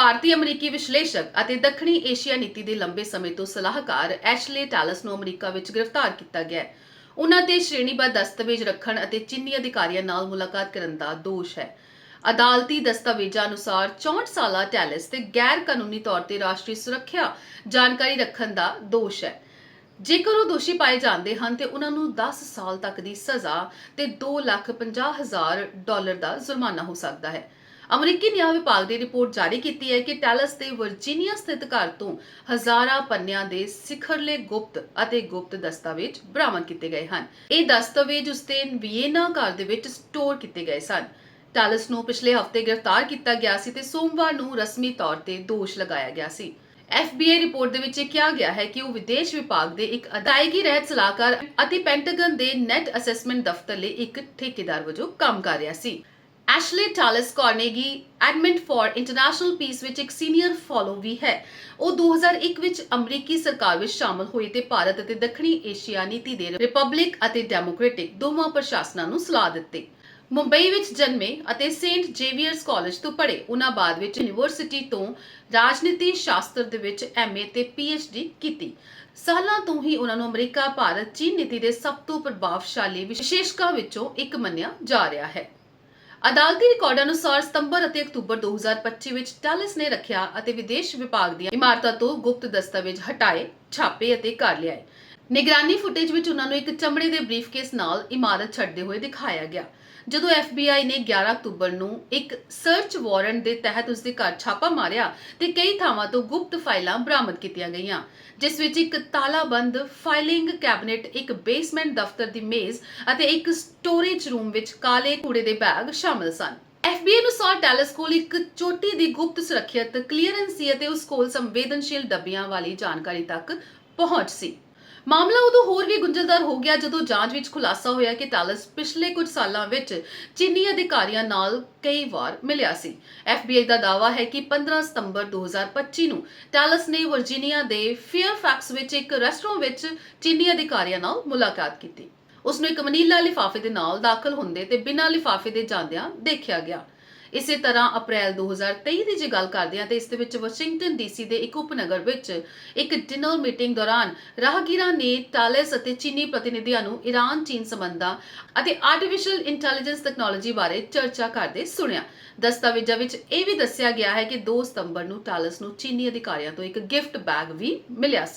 ਭਾਰਤੀ ਅਮਰੀਕੀ ਵਿਸ਼ਲੇਸ਼ਕ ਅਤੇ ਦੱਖਣੀ ਏਸ਼ੀਆ ਨੀਤੀ ਦੇ ਲੰਬੇ ਸਮੇਂ ਤੋਂ ਸਲਾਹਕਾਰ ਐਸ਼ਲੇ ਟੈਲਸ ਨੂੰ ਅਮਰੀਕਾ ਵਿੱਚ ਗ੍ਰਿਫਤਾਰ ਕੀਤਾ ਗਿਆ ਹੈ। ਉਹਨਾਂ ਤੇ ਸ਼੍ਰੇਣੀਬੱਧ ਦਸਤਾਵੇਜ਼ ਰੱਖਣ ਅਤੇ ਚੀਨੀ ਅਧਿਕਾਰੀਆਂ ਨਾਲ ਮੁਲਾਕਾਤ ਕਰਨ ਦਾ ਦੋਸ਼ ਹੈ। ਅਦਾਲਤੀ ਦਸਤਾਵੇਜ਼ਾਂ ਅਨੁਸਾਰ 64 ਸਾਲਾ ਟੈਲਸ ਤੇ ਗੈਰ ਕਾਨੂੰਨੀ ਤੌਰ ਤੇ ਰਾਸ਼ਟਰੀ ਸੁਰੱਖਿਆ ਜਾਣਕਾਰੀ ਰੱਖਣ ਦਾ ਦੋਸ਼ ਹੈ। ਜੇਕਰ ਉਹ ਦੋਸ਼ੀ ਪਾਏ ਜਾਂਦੇ ਹਨ ਤੇ ਉਹਨਾਂ ਨੂੰ 10 ਸਾਲ ਤੱਕ ਦੀ ਸਜ਼ਾ ਤੇ 2 ਲੱਖ 50 ਹਜ਼ਾਰ ਡਾਲਰ ਦਾ ਜੁਰਮਾਨਾ ਹੋ ਸਕਦਾ ਹੈ। ਅਮਰੀਕੀ ਨਿਆਂ ਵਿਭਾਗ ਦੀ ਰਿਪੋਰਟ ਜਾਰੀ ਕੀਤੀ ਹੈ ਕਿ ਟੈਲਸ ਦੇ ਵਰਜੀਨੀਆ ਸਥਿਤ ਘਰ ਤੋਂ ਹਜ਼ਾਰਾਂ ਪੰਨਿਆਂ ਦੇ ਸਿਖਰਲੇ ਗੁਪਤ ਅਤੇ ਗੁਪਤ ਦਸਤਾਵੇਜ਼ ਬਰਾਮਦ ਕੀਤੇ ਗਏ ਹਨ। ਇਹ ਦਸਤਾਵੇਜ਼ ਉਸਦੇ ਵੀਏਨਾ ਘਰ ਦੇ ਵਿੱਚ ਸਟੋਰ ਕੀਤੇ ਗਏ ਸਨ। ਟੈਲਸ ਨੂੰ ਪਿਛਲੇ ਹਫ਼ਤੇ ਗ੍ਰਿਫਤਾਰ ਕੀਤਾ ਗਿਆ ਸੀ ਤੇ ਸੋਮਵਾਰ ਨੂੰ ਰਸਮੀ ਤੌਰ ਤੇ ਦੋਸ਼ ਲਗਾਇਆ ਗਿਆ ਸੀ। FBI ਰਿਪੋਰਟ ਦੇ ਵਿੱਚ ਇਹ ਕਿਹਾ ਗਿਆ ਹੈ ਕਿ ਉਹ ਵਿਦੇਸ਼ ਵਿਭਾਗ ਦੇ ਇੱਕ ਅਦਾਇਗੀ ਰਹਿਤ ਸਲਾਹਕਾਰ ਅਤੇ ਪੈਂਟਾਗਨ ਦੇ ਨੈਟ ਅਸੈਸਮੈਂਟ ਦਫ਼ਤਰ ਲਈ ਇੱਕ ਠੇਕੇਦਾਰ ਵਜੋਂ ਕੰਮ ਕਰ ਰਿਹਾ ਸੀ। Ashley Tellis Carnegie Endowment for International Peace ਵਿੱਚ ਇੱਕ ਸੀਨੀਅਰ ਫਾਲੋ ਵੀ ਹੈ। ਉਹ 2001 ਵਿੱਚ ਅਮਰੀਕੀ ਸਰਕਾਰ ਵਿੱਚ ਸ਼ਾਮਲ ਹੋਏ ਤੇ ਭਾਰਤ ਅਤੇ ਦੱਖਣੀ ਏਸ਼ੀਆ ਨੀਤੀ ਦੇ ਰਿਪਬਲਿਕ ਅਤੇ ਡੈਮੋਕ੍ਰੈਟਿਕ ਦੋਵਾਂ ਪ੍ਰਸ਼ਾਸਨਾਂ ਨੂੰ ਸਲਾਹ ਦਿੱਤੀ। ਮੁੰਬਈ ਵਿੱਚ ਜਨਮੇ ਅਤੇ ਸੇਂਟ ਜੇਵੀਅਰਸ ਕਾਲਜ ਤੋਂ ਪੜ੍ਹੇ, ਉਹਨਾਂ ਬਾਅਦ ਵਿੱਚ ਯੂਨੀਵਰਸਿਟੀ ਤੋਂ ਰਾਜਨੀਤੀ ਸ਼ਾਸਤਰ ਦੇ ਵਿੱਚ ਐਮਏ ਤੇ ਪੀਐਚਡੀ ਕੀਤੀ। ਸਾਲਾਂ ਤੋਂ ਹੀ ਉਹਨਾਂ ਨੂੰ ਅਮਰੀਕਾ, ਭਾਰਤ, ਚੀਨ ਨੀਤੀ ਦੇ ਸਭ ਤੋਂ ਪ੍ਰਭਾਵਸ਼ਾਲੀ ਵਿਸ਼ੇਸ਼ਕਾਂ ਵਿੱਚੋਂ ਇੱਕ ਮੰਨਿਆ ਜਾ ਰਿਹਾ ਹੈ। ਅਦਾਲਤੀ ਰਿਕਾਰਡਾਂ ਅਨੁਸਾਰ ਸਤੰਬਰ ਅਤੇ ਅਕਤੂਬਰ 2025 ਵਿੱਚ ਟਾਲਿਸ ਨੇ ਰੱਖਿਆ ਅਤੇ ਵਿਦੇਸ਼ ਵਿਭਾਗ ਦੀਆਂ ਇਮਾਰਤਾਂ ਤੋਂ ਗੁਪਤ ਦਸਤਾਵੇਜ਼ ਹਟਾਏ, ਛਾਪੇ ਅਤੇ ਘਰ ਲਿਆਏ। ਨਿਗਰਾਨੀ ਫੁਟੇਜ ਵਿੱਚ ਉਹਨਾਂ ਨੂੰ ਇੱਕ ਚਮੜੇ ਦੇ ਬਰੀਫਕੇਸ ਨਾਲ ਇਮਾਰਤ ਛੱਡਦੇ ਹੋਏ ਦਿਖਾਇਆ ਗਿਆ। ਜਦੋਂ FBI ਨੇ 11 ਅਕਤੂਬਰ ਨੂੰ ਇੱਕ ਸਰਚ ਵਾਰੰਟ ਦੇ ਤਹਿਤ ਉਸ ਦੇ ਘਰ ਛਾਪਾ ਮਾਰਿਆ, ਤੇ ਕਈ ਥਾਵਾਂ ਤੋਂ ਗੁਪਤ ਫਾਈਲਾਂ ਬਰਾਮਦ ਕੀਤੀਆਂ ਗਈਆਂ, ਜਿਸ ਵਿੱਚ ਇੱਕ ਤਾਲਾਬੰਦ ਫਾਈਲਿੰਗ ਕੈਬਨਿਟ, ਇੱਕ ਬੇਸਮੈਂਟ ਦਫ਼ਤਰ ਦੀ ਮੇਜ਼ ਅਤੇ ਇੱਕ ਸਟੋਰੇਜ ਰੂਮ ਵਿੱਚ ਕਾਲੇ ਕੂੜੇ ਦੇ ਬੈਗ ਸ਼ਾਮਲ ਸਨ। FBI ਅਨੁਸਾਰ ਟੈਲਸ ਕੋਲ ਇੱਕ ਚੋਟੀ ਦੀ ਗੁਪਤ ਸੁਰੱਖਿਅਤ ਕਲੀਅਰੈਂਸ ਸੀ ਅਤੇ ਉਸ ਕੋਲ ਸੰਵੇਦਨਸ਼ੀਲ ਡੱਬਿਆਂ ਵਾਲੀ ਜਾਣਕਾਰੀ ਤੱਕ ਪਹੁੰਚ ਸੀ। ਮਾਮਲਾ ਉਦੋਂ ਹੋਰ ਵੀ ਗੁੰਝਲਦਾਰ ਹੋ ਗਿਆ ਜਦੋਂ ਜਾਂਚ ਵਿੱਚ ਖੁਲਾਸਾ ਹੋਇਆ ਕਿ ਟੈਲਸ ਪਿਛਲੇ ਕੁਝ ਸਾਲਾਂ ਵਿੱਚ ਚੀਨੀ ਅਧਿਕਾਰੀਆਂ ਨਾਲ ਕਈ ਵਾਰ ਮਿਲਿਆ ਸੀ। FBI ਦਾ ਦਾਅਵਾ ਹੈ ਕਿ 15 ਸਤੰਬਰ 2025 ਨੂੰ ਟੈਲਸ ਨੇ ਵਰਜੀਨੀਆ ਦੇ ਫੇਅਰਫੈਕਸ ਵਿੱਚ ਇੱਕ ਰੈਸਟੋਰੈਂਟ ਵਿੱਚ ਚੀਨੀ ਅਧਿਕਾਰੀਆਂ ਨਾਲ ਮੁਲਾਕਾਤ ਕੀਤੀ। ਉਸ ਨੂੰ ਇੱਕ ਮਨੀਲਾ ਲਿਫਾਫੇ ਦੇ ਨਾਲ ਦਾਖਲ ਹੁੰਦੇ ਤੇ ਬਿਨਾਂ ਲਿਫਾਫੇ ਦੇ ਜਾਂਦਿਆਂ ਦੇਖਿਆ ਗਿਆ। ਇਸੇ ਤਰ੍ਹਾਂ ਅਪ੍ਰੈਲ 2023 ਦੀ ਜੇ ਗੱਲ ਕਰਦੇ ਹਾਂ, ਤੇ ਇਸ ਦੇ ਵਿੱਚ ਵਾਸ਼ਿੰਗਟਨ ਡੀਸੀ ਦੇ ਇੱਕ ਉਪਨਗਰ ਵਿੱਚ ਇੱਕ ਡਿਨਰ ਮੀਟਿੰਗ ਦੌਰਾਨ ਰਾਹਗੀਰਾਂ ਨੇ ਟਾਲਸ ਅਤੇ ਚੀਨੀ ਪ੍ਰਤੀਨਿਧੀਆਂ ਨੂੰ ਈਰਾਨ ਚੀਨ ਸੰਬੰਧਾਂ ਅਤੇ ਆਰਟੀਫੀਸ਼ੀਅਲ ਇੰਟੈਲੀਜੈਂਸ ਟੈਕਨੋਲੋਜੀ ਬਾਰੇ ਚਰਚਾ ਕਰਦੇ ਸੁਣਿਆ। ਦਸਤਾਵੇਜ਼ਾਂ ਵਿੱਚ ਇਹ ਵੀ ਦੱਸਿਆ ਗਿਆ ਹੈ ਕਿ 2 ਸਤੰਬਰ ਨੂੰ ਟਾਲਸ ਨੂੰ ਚੀਨੀ ਅਧਿਕਾਰੀਆਂ ਤੋਂ ਇੱਕ ਗਿਫਟ ਬੈਗ ਵੀ ਮਿਲਿਆ ਸੀ।